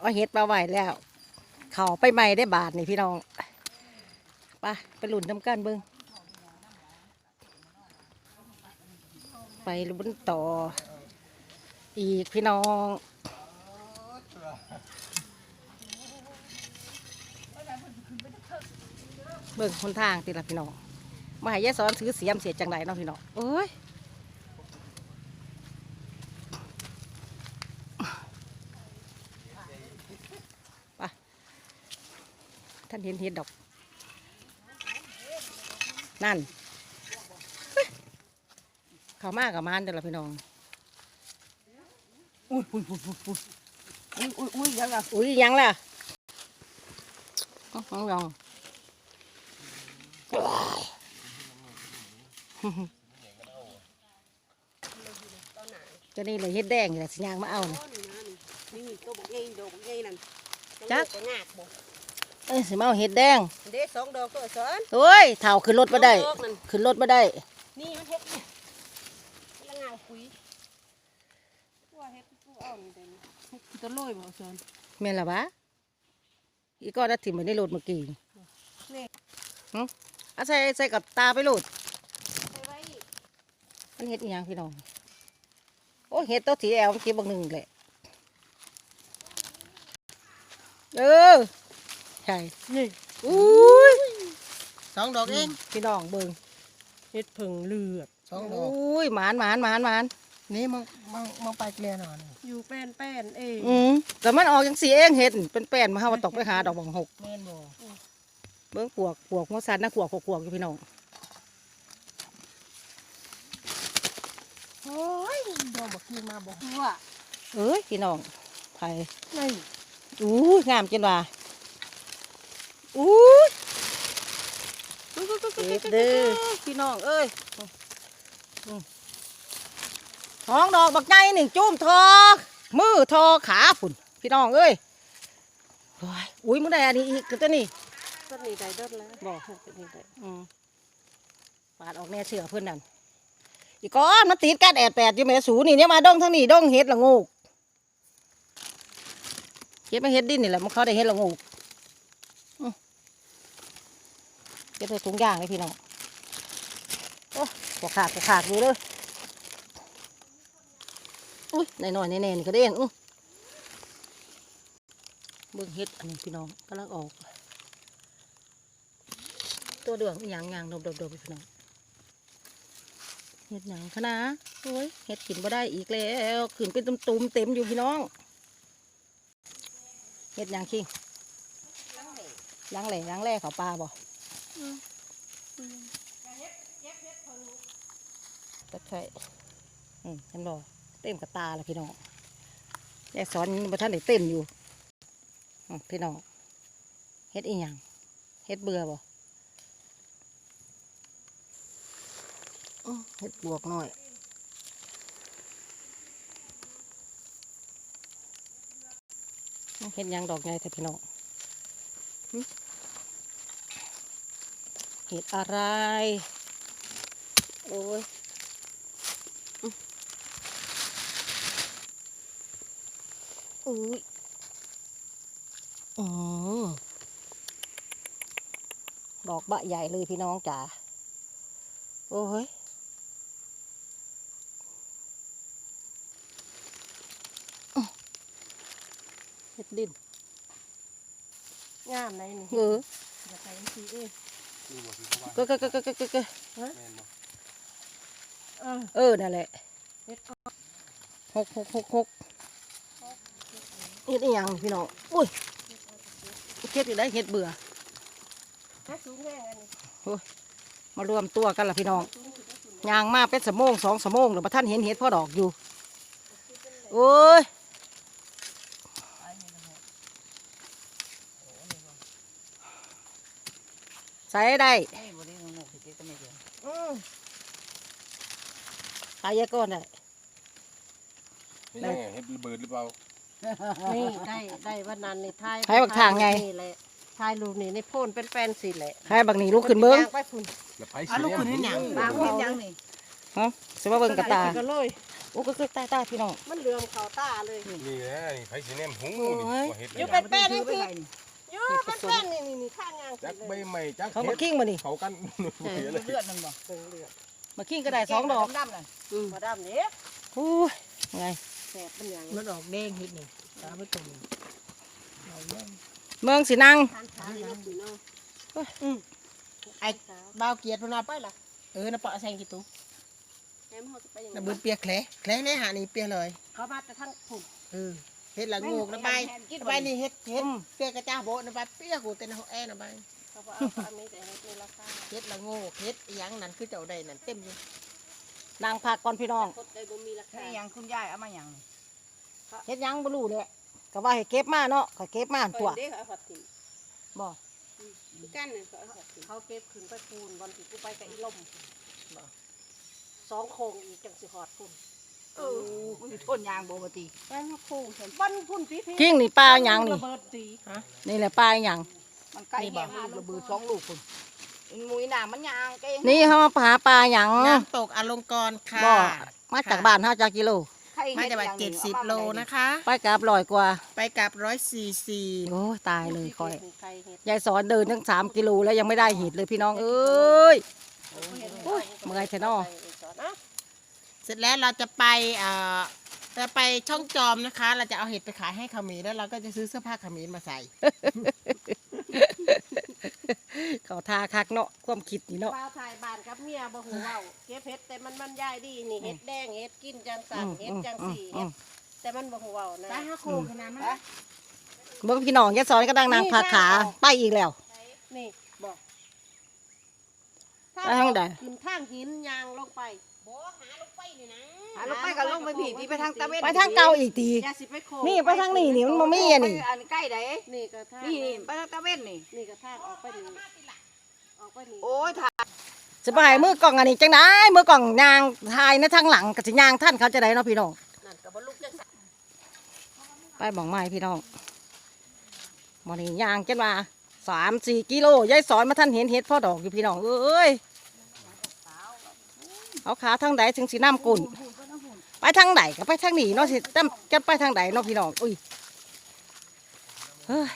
เอาเห็ดมาไว้แล้ว เขาไปใหม่ได้บาทนี่พี่น้องไปไปหลุนน้ำกันเบิ้งไปลุ้นต่อ อีกพี่น้องเบิ่งคนทางติละพี่น้องมาให้ยายสอนถือเสียมเสียจังไรเนาะพี่น้องโอ้ยไปท่านเห็นเห็ดดอก นั่นเฮ้ยเขามากกับมานเด้อละพี่น้อง อุ้ยอุ้ยอุ้ยอุ้ยอุ้ยอุ้ยอุ้ยยังอะอุ้ยยังล่ะอื้อหือยังจะนี่เลยเฮ็ดแดงนี่แหละสิยางมาเอานี่นี่ตัวบักใหญ่ดอกบักใหญ่นั่นจักจะงากบ่ เอ้ยสิมาเอาเฮ็ดแดงเด้สองดอกตัวสอนโอ้ยเท่าขึ้นรถมาได้ สองดอกนั่นขึ้นรถมาได้ นี่มันเฮ็ดเนี่ยมันละงาคุยว่าเฮ็ดผู้อ่อนเด่นเฮ็ดตัวลอยบ่สอนแม่นละวะอีก็นัดถิ่มไว้ในรถเมื่อกี้นี่หึเอาใส่ใส่กับตาไปโลดไปไว้มันเฮ็ดอีหยังพี่น้อง โอ้ยเฮ็ดตัวสีแอลเมื่อกี้บางหนึ่งแหละ เออ ใช่นี่อุ้ยสองดอกเองพี่น้องเบิ่งเฮ็ดผึ่งเลือดสองดออกุ้ยหมานหมานหมานหมานนี่มึงมึงมึงไปเกลียหน่อยอยู่แป้นแป้นเองอืมแต่มันออกจังสีเองเห็ดเป็นแป้นมาเฮาว่าตกไปหาดอกบังหกแม่นบ่เบิ่งปวกปวกหัวสันนะปวกปวกอยู่พี่น้องโอ้ยดอกบักกี้มาบ่ว่าเอ้ยพี่น้องไผนี่อู้ยงามจังว่า อู้ยเด็ดเด้อพี่น้องเอ้ยอืมท้องดอกบักไงหนึ่งจุ่มทอมือทอขาฝุ่นพี่น้องเอ้ยโอ้ยอุ้ยมึงได้อันนี้อีกก็ตัวนี้ต้นนี้ได้เด้อแล้วบอกต้นนี้ได้อืมปาดออกแน่เชื่อเพื่อนนั่นอีกก้อนมันติดกันแอดแปดอยู่แม่สูนี่เนี่ยมาดองทั้งนี้ดองเฮ็ดละงูกเก็บมาเฮ็ดดินนี่แหละมันเขาได้เฮ็ดละงูกอื้อ เก็บใส่ถุงยางเลยพี่น้องโอ้ปวขาดปวขาดดูเลยอุ้ยหน่อยๆแน่ๆนี่ก็เด่นอื้อเบิ่งเฮ็ดอันนี้พี่น้องกำลังออก ตัวเดืองอหย่างอย่างดบๆๆพี่น้องเห็ดหยังคะนะโอ้ยเห็ดกินบ่ได้อีกแล้วขึ้นเป็นตุ่มๆเต็มอยู่พี่น้อง เห็ดหยังคิงล้างแหล่ล้างแหล่เขาปลาบ่ ก็ใช่อืมฉันบอกเต็มกับตาแล้วพี่น้องยายสอนบ่ท่านได้เต็มอยู่พี่น้องเฮ็ดอีหยังเฮ็ดเบื่อบ่เห็ดบวกหน่อยเห็ดยังดอกไงแต่พี่น้อง เห็ดอะไร โอ้ยอื้ออุ้ยอืมดอกบะใหญ่เลยพี่น้องจ๋า โอ้ยเฮ็ดดินงามไหนนี่เอออย่าไปสิเอ้ ยก็ก็ก็ก็ก็ก็ก็เออเออนั่นแหละเฮ็ดหกหกหกหกเฮ็ดอีหยังพี่น้องอุ้ยเฮ็ดอยู่ได้เฮ็ดเบื่อหาสูงแห้งอันนี้มารวมตัวกันล่ะพี่น้องยางมาเป็นสมงสองสมงหรือมาท่านเห็นเห็ดพ่อดอกอยู่โอ้ย ส่ได้อือขายยาก้อนได้นี่เห็ดระเบิดหรือเปล่า นี่ได้ได้วันนั้นนี่ทายให้บักทางไง นี่แหละทายลูกนี่ในโพ่นเป็นแฟนสิแหละให้บักนี่ลุกขึ้นเบิ้งไปพุ่นแล้วไผเอาลูกคนนี้หยังบางเห็นยังนี่ฮะสิว่าเบิ้งกระตาก็เลยโอ้ก็คือตาตาพี่น้องมันเหลือมเขาตาเลยนี่แหละนี่ไผสิแนมหูโอ้นี่ยว่าเห็ดเป็นแป้นนี่คือ อยู่เป็นแป้นนี่นี่นี่ข้างงางจักใบใหม่จักเขามาคิงมานี่เขากันเสียเลยเลือดมันบ่มาคิงก็ได้สองดอกดำๆน่ะมาดำเนี่ยโอ้ยไงแสบเป็นอย่างมันออกแดงเฮ็ดนี่ตาไปตรงเอาเบิ่งเมืองสินังทานขาเลยลูกเนาะไอ้บ่าวเกียรติพุ่นเอาไปล่ะเออน่ะปะแซงกี่ตุแหมเขาจะไปอย่างน่ะนั้เบิ่นเปียกแคลแคลในหานี่เปียกเลยเขามาแต่ทั้งผุ่มเออ เฮ็ดละงูกนะไปนะไปนี่เฮ็ดเฮ็ดเปียกกระจ้าโบะนะไปเปียกกูเต็นเฮาแอนะไปเขาบอกเอาอันนี้แต่เฮ็ดในราคาเฮ็ดละงูเฮ็ดอีหยังนั่นคือเจ้าได้นั่นเต็มอยู่นางพักก่อนพี่น้องคดได้บ่มีราคาให้ยังคุณยายเอามาหยังนี่เฮ็ดหยังบ่รู้เลยก็ว่าให้เก็บมาเนาะก็เก็บมาตัตัววเด็กเอาผัดถิ่มบ่คือกันเนี่ยเขาเอาผัดถิ่มเขาเก็บขึ้นไปคูนวันที่กูไปกับอีลมสองโคงอีกจังสิหอดคุณ เออมันสิทนยางบ่บ่ติแป้งโคงเห็นบ้านพุ่นสีคิงนี่ปลาหยังนี่ ระเบิดสีนี่แหละปลาหยังมันใกล้แห้งลูกระเบิดสองลูกพุ่นมันมุยหน้ามันยางใกล้นี่เฮามาหาปลาหยังน้ำตกอลงกรณ์ค่ะบ่มาจากบ้านเฮาจากกิโล ใครมาเฮ็ดจากหบัดยังเจ็ดนี่สิบเอามาโลบ่ได้นะคะ ไปกลับร้อยกว่า ไปกลับร้อยสี่สี่โอ้ยตายเลยคอยไก่เห็ดยายสอนเดินทั้งสามกิโลแล้วยังไม่ได้เห็ดเลยพี่น้องเอ้ยโอ้ยเมื่อยแท้น้อนะ เสร็จแล้วเราจะไปเอ่อจะไปช่องจอมนะคะ เราจะเอาเห็ดไปขายให้ขมิ้นแล้วเราก็จะซื้อเสื้อผ้าขมิ้นมาใส่ เขาทาคักเนาะความคิดนี่เนาะ ป้าถ่ายบ้านกับเมียบ่หูเว้าเก็บเห็ดแต่มันบรรยายดีนี่เห็ดแดงเห็ดกินจังสันเห็ดจังสีเห็ดแต่มันบ่หูเว้านะตาห้าโคขนาดมันเบิ่งพี่น้องยายสอนก็ดังนางพาขาไปอีกแล้ว นี่บอกไปทางใด ขึ้นทางหินยางลงไปหาลงไปก็ลงไปผีพี่ไปทางตะเวนไปทางเก่าอีกทีอย่าสิไปโคนี่ไปทางนี้นี่มันบ่มีอันนี้อันใกล้ใดนี่ก็ทางนี่นี่ไปทางตะเวนนี่นี่ก็ทางออกไปนี่ออกไปนี่โอ้ยถ่าสบายมือกล่องอันนี้จังได้มือกล่องยางทายนะทางหลังก็สิยางท่านเขาจะได้เนาะพี่น้องนั่นก็บ่ลุกจังสันไปบอกไม้พี่น้องมอนี่ยางจังว่าสามสี่กิโลยายสอนมาท่านเห็นเห็ดพ่อดอกอยู่พี่น้องเอ้ย เอาขาทางใดถึงสีน้ำกุนไปทางไหนก็ไปทางนี้เนาะสิจำจะไปทางไหนเนาะพี่น้องอุ้ยเฮ้ย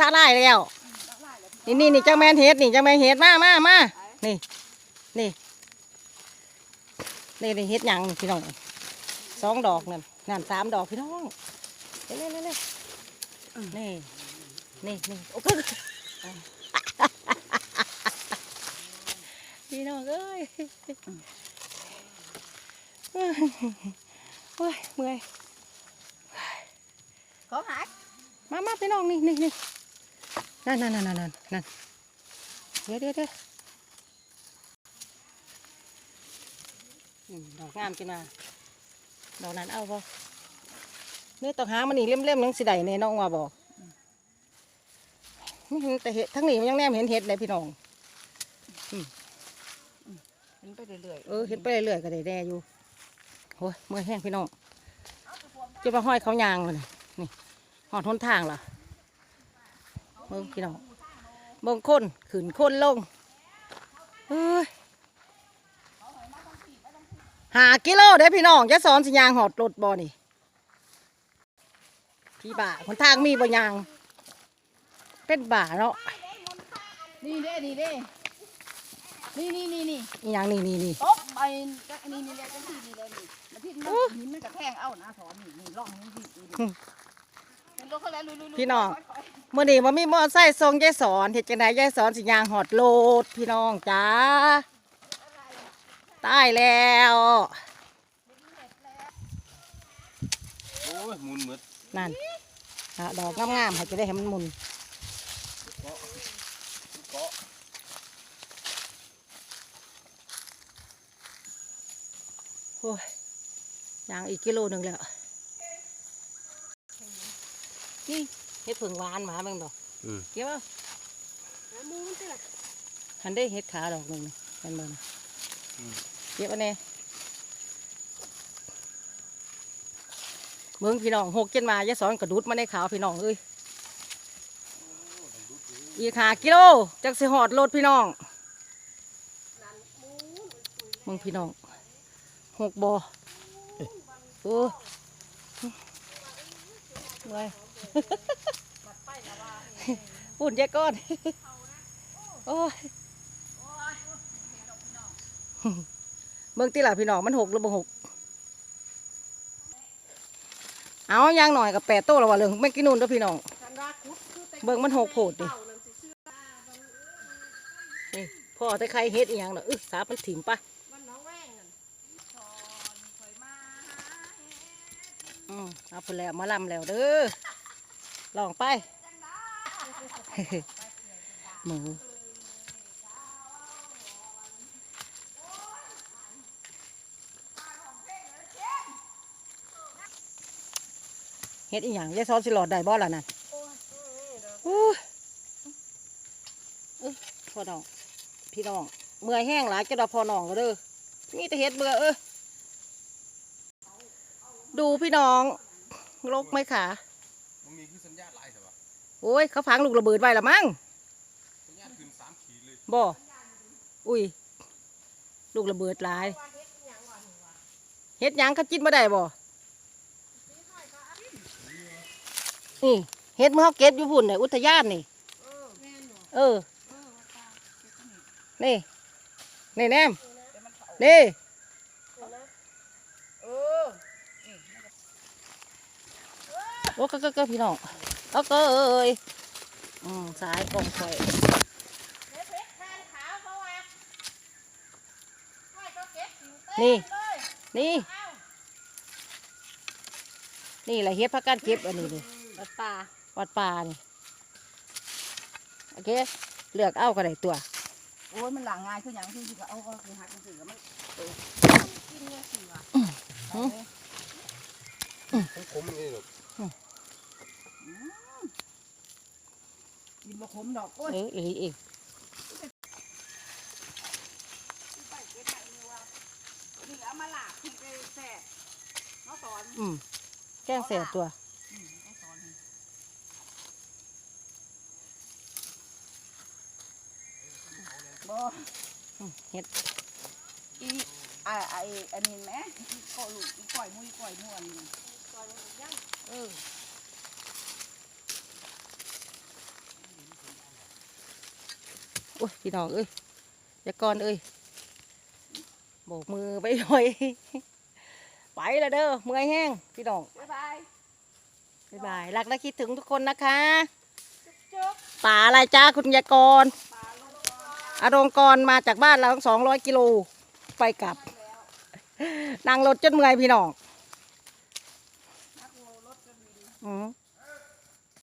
ตาไล่แล้วนี่นี่นี่จังแมนเฮ็ดนี่จังแมนเฮ็ดมามามานี่นี่นี่นี่เฮ็ดหยังพี่น้องสองดอกนั่นนั่นสามดอกพี่น้องเร็วเร็วเร็วเร็วนี่นี่นี่โอ้ก็ พี่น้องเอ้ยโอ้ยเมื่อยขอหามามาพี่น้องนี่นี่นี่นั่นนั่นนั่นนั่นนั่นนั่นเดี๋ยวเดี๋ยวเดี๋ยวอืมดอกงามจังนะดอกนั้นเอาบ่เนี่ยต้องหามันนี่เล่มๆนังสิได้แน่น้องว่าบ่นี่เห็นแต่เห็ดทั้งนี้มันยังแนมเห็นเห็ดเลยพี่น้อง เห็นไปเรื่อยเออเห็นไปเรื่อยๆก็ได้แน่อยู่โอ้ยเมื่อยแห้งพี่น้องจะมาห้อยเขายางเลยนี่หอดทนทางล่ะเบิ่งพี่น้องเบิ่งคนขืนคนลงเอ้ยหากิโลเด้อพี่น้องจะสอนสิยางหอดรถบ่นี่พี่บ่าคนทางมีบ่ยาง เป็นบ่าเนาะๆนี่เด้นี่เด้ นี่นี่นี่นี่อีหยังนี่นี่นี่ตบไปจักนี่นี่แหละจังซี่นี่แหละนี่มันที่มันหินมันกระแทงเอานะสอนนี่นี่ร่องนี่นี่นี่เห็นรถเขาแล้วลุยๆๆพี่น้องเมื่อนี้มันมีมอไซค์ส่งยายสอนเห็ดจังไดยายสอนสิยางหอดโลด พี่น้องจ้าตายแล้วโอ้ยหมุนหมดนั่นอะดอกงามๆให้จะได้ให้มันหมุน เกาะ โอ้ยยางอีกกิโลหนึ่งแล้วนี่เห็ดผึ่งหวานหมาเบิ่งดอกอืมเก็บเอาหาหมูมันสิล่ะหันได้เห็ดขาดอกหนึ่งเห็นบ่นะเก็บเอันนี้เบิ่งพี่น้องหกเจ็ดมายายสอนกระดุดมาในขาวพี่น้องเอ้ยอีกหากิโลจักสิหอดรถพี่น้องมึงพี่น้อง หกบอโอ้เมื่อยปุ่นแยกก้อน โอ้ยเมืองที่หล่ะพี่น้องมันหกหรือบ่หก เอายางหน่อยกับแปดโต้ล้วว่าเรื่องไม่กินนู่นด้อพี่น้องคันว่าคุดคือแต่เบิ่งมันหกโพดดินี่พ่อแต่ใครเฮ็ดอีหยังเนาะอึสาบมันถิ่มปะ มันน้องแว่งนั่น อืม เอาไปแล้วมาลำแล้วเด้อลองไปหมูเฮ็ดอีหยังยายซ้อนสิหลอดได้บ่ล่ะนั่นโอ้เอ้ยพ่อน้อง พี่น้อง เมื่อยแห้งหลายจะดาพ่อน้องก็เด้อนี่แต่เฮ็ดเบื่อเออ ดูพี่น้องลกไหมขามันมีคือสัญญาณไล่แต่ว่าโอ้ยเขาฝังลูกระเบิดไว้ละมั้งสัญญาณขึ้นสามขีดเลยบ่อุ้ยลูกระเบิดหลายเฮ็ดหยังเขาจิตมาได้บ่นี่เฮ็ดเมื่อเขาเก็บอยู่พุ่นเนี่ยอุทยานนี่แม่นบ่เออ นี่ นี่แนมนี่ เออ โอ้ก็ก็ก็พี่น้องก็ก็เอ้ยอืมสายกองข่อยเฮ็ดเพชรแทนขาวเพราะว่าค่อยก็เก็บสิวเต้นี่เลยนี่เอ้านี่แหละเฮ็ดพักการเก็บอันนี้นี่วัดป่าวัดป่านี่โอเคเลือกเอาก็ได้ตัวโอ้ยมันหลังง่ายคือหยังคือสิก็เอาเอาคือหักจังซี่ก็มันกินเนี่ยสิวะผมผมนี่หรอ กกินบ่ขมดอกโอ้ยเออเองเองนี่เอามาลากที่ไปแซ่เนาะสอนอืมแกล้งแสบตัว อืมต้องสอนให้บ่ อืมเฮ็ดอีอ่าไอ้อันนี้แหมอีก่อลูกอีก่อยมุ้ยก่อยม่วนนี่ก่อนยังเออ โอ้ยพี่น้องเอ้ยอย่าก่อนเอ้ยโบกมือไปหน่อย ไปแล้วเด้อเมื่อยแห้งพี่น้องบ๊ายบายบ๊ายบายรักและคิดถึงทุกคนนะคะจุ๊บป่าอะไรจ้าคุณยายกรอารมณ์กรมาจากบ้านเราสองร้อยกิโลไปกลับ นั่งรถจนเมื่อยพี่น้องอืม